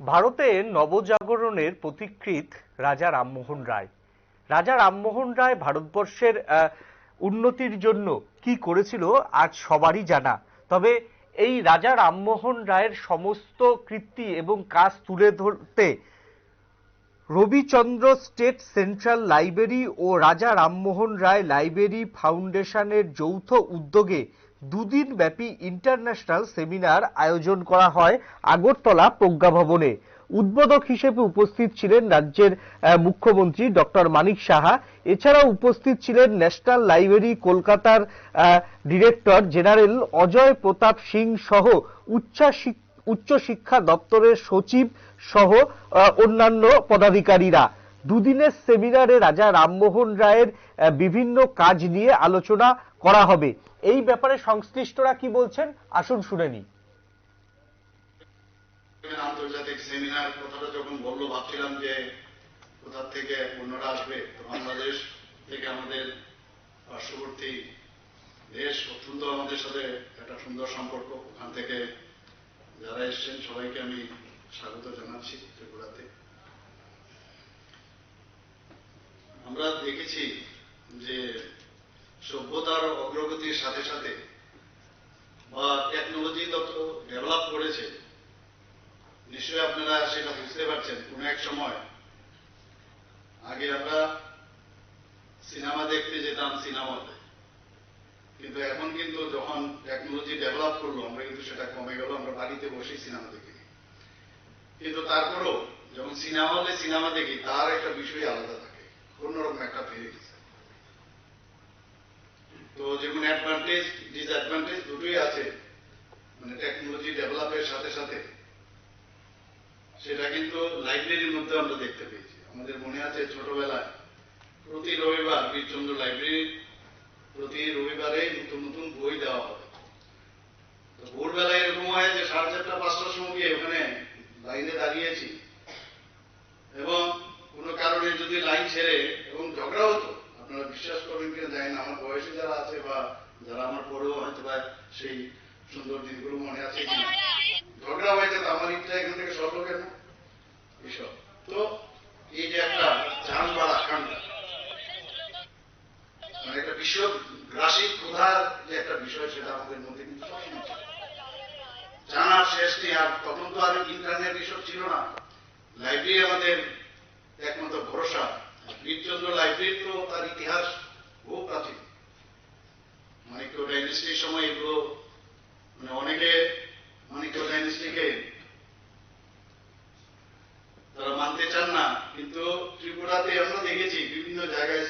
ভারতে নবজাগরণের পথিকৃৎ রাজা রামমোহন রায়। রাজা রামমোহন রায় ভারতবর্ষের উন্নতির জন্য কি করেছিল আজ সবারই জানা। তবে এই রাজা রামমোহন রায়ের সমস্ত কীর্তি এবং কাজ তুলে ধরতে রবিচন্দ্র স্টেট সেন্ট্রাল লাইব্রেরি ও রাজা রামমোহন রায় লাইব্রেরি ফাউন্ডেশনের যৌথ উদ্যোগে দুদিন ব্যাপী ইন্টারন্যাশনাল সেমিনার আয়োজন করা হয় আগরতলা প্রজ্ঞাভবনে। উদ্বোধক হিসেবে উপস্থিত ছিলেন রাজ্যের মুখ্যমন্ত্রী ডক্টর মানিক সাহা। এছাড়াও উপস্থিত ছিলেন ন্যাশনাল লাইব্রেরি কলকাতার ডিরেক্টর জেনারেল অজয় প্রতাপ সিং সহ উচ্চাশিক উচ্চশিক্ষা দপ্তরের সচিব সহ অন্যান্য পদাধিকারীরা। দুদিনের সেমিনারে রাজা রামমোহন রায়ের বিভিন্ন কাজ নিয়ে আলোচনা করা হবে। এই ব্যাপারে সংশ্লিষ্টরা কি বলছেন, আসুন শুনে নিই। আন্তর্জাতিক সেমিনার কথাটা যখন বলল, ভাবছিলাম যে কোথা থেকে অন্যরা আসবে। তো বাংলাদেশ থেকে আমাদের পার্শ্ববর্তী দেশ অত্যন্ত আমাদের সাথে একটা সুন্দর সম্পর্ক। ওখান থেকে এসছেন সবাইকে আমি স্বাগত জানাচ্ছি, ত্রিপুরাতে। আমরা দেখেছি যে সভ্যতার অগ্রগতির সাথে সাথে বা টেকনোলজি যত ডেভেলপ করেছে, নিশ্চয়ই আপনারা সেটা বুঝতে পারছেন। কোন এক সময় আগে আমরা সিনেমা দেখতে যেতাম সিনেমাতে কিন্তু এখন কিন্তু যখন টেকনোলজি ডেভেলপ করল, আমরা কিন্তু সেটা কমে গেল, আমরা বাড়িতে বসেই সিনেমা দেখি। কিন্তু তারপরেও যখন সিনেমা হলে সিনেমা দেখি, তার একটা বিষয় আলাদা থাকে, অন্যরকম একটা ফিলিংস তো যেমন অ্যাডভান্টেজ ডিসঅ্যাডভান্টেজ দুটোই আছে মানে টেকনোলজি ডেভেলপের সাথে সাথে। সেটা কিন্তু লাইব্রেরির মধ্যে আমরা দেখতে পেয়েছি। আমাদের মনে আছে ছোটবেলায় প্রতি রবিবার বীরচন্দ্র লাইব্রেরি প্রতি রবিবারে নতুন নতুন বই দেওয়া হবে। তো ভোরবেলায় এরকম হয় যে সাড়ে চারটা, পাঁচটার সময় গিয়ে ওখানে লাইনে দাঁড়িয়েছি। এবং কোনো কারণে যদি লাইন ছেড়ে এবং ঝগড়া হতো, আপনারা বিশ্বাস করবেন কিনা জানি না, আমার বয়সে যারা আছে বা যারা আমার পরেও হয়তো বা সেই সুন্দর দিনগুলো মনে আছে কিনা। ঝগড়া হয়েছে তো, আমার ইচ্ছা এখান থেকে সরল কেন এসব তো এই যে একটা জান বা আকাঙ্ক্ষা মানে একটা বিশ্ব গ্রাসিক ক্ষুধার যে একটা বিষয় সেটা আমাদের মধ্যে কিন্তু সবসময় ছিল। শেষ আর তখন তো আর ইন্টারনেট এসব ছিল না। লাইব্রেরি আমাদের একমাত্র ভরসা। বীরচন্দ্র লাইব্রেরি তো তার ইতিহাস বহু প্রাচীন। মানিক্য ডাইনেস্টির সময় এগুলো মানে অনেকে মানিক্য ডাইনেস্টিকে তারা মানতে চান না, কিন্তু ত্রিপুরাতে আমরা দেখেছি বিভিন্ন জায়গায়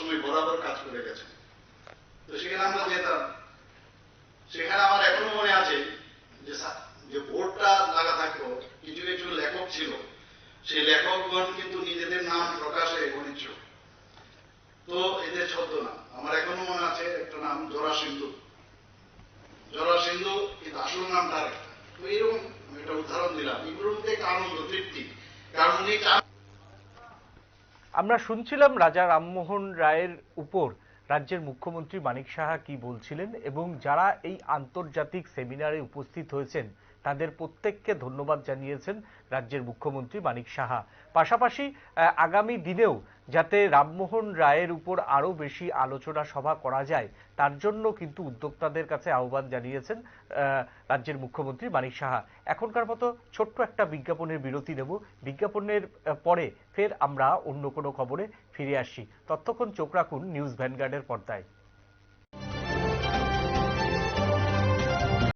সবসময় বরাবর কাজ করে গেছেন তো সেখানে আমরা যেতাম। সেখানে আমার এখনও মনে আছে যে বোর্ডটা লাগা থাকতো, কিছু কিছু লেখক ছিল। সেই লেখকগণ কিন্তু নিজেদের নাম প্রকাশে অনিচ্ছুক তো এদের ছদ্ম নাম আমার এখনও মনে আছে একটা নাম, জরা সিন্ধু। জরা সিন্ধু কিন্তু আসল নামটা তো এরকম একটা উদাহরণ দিলাম। এগুলোর মধ্যে আনন্দ তৃপ্তি। কারণ উনি আমরা শুনছিলাম রাজা রামমোহন রায়ের উপর রাজ্যের মুখ্যমন্ত্রী মানিক সাহা কি বলছিলেন এবং যারা এই আন্তর্জাতিক সেমিনারে উপস্থিত হয়েছেন তাদের প্রত্যেককে ধন্যবাদ জানিয়েছেন রাজ্যের মুখ্যমন্ত্রী মানিক সাহা। পাশাপাশি আগামী দিনেও যাতে রামমোহন রায়ের উপর আরও বেশি আলোচনা সভা করা যায়, তার জন্য কিন্তু উদ্যোক্তাদের কাছে আহ্বান জানিয়েছেন রাজ্যের মুখ্যমন্ত্রী মানিক সাহা। এখনকার মতো ছোট্ট একটা বিজ্ঞাপনের বিরতি নেব। বিজ্ঞাপনের পরে ফের আমরা অন্য কোনো খবরে ফিরে আসি ততক্ষণ চোখ রাখুন নিউজ ভ্যানগার্ডের পর্দায়।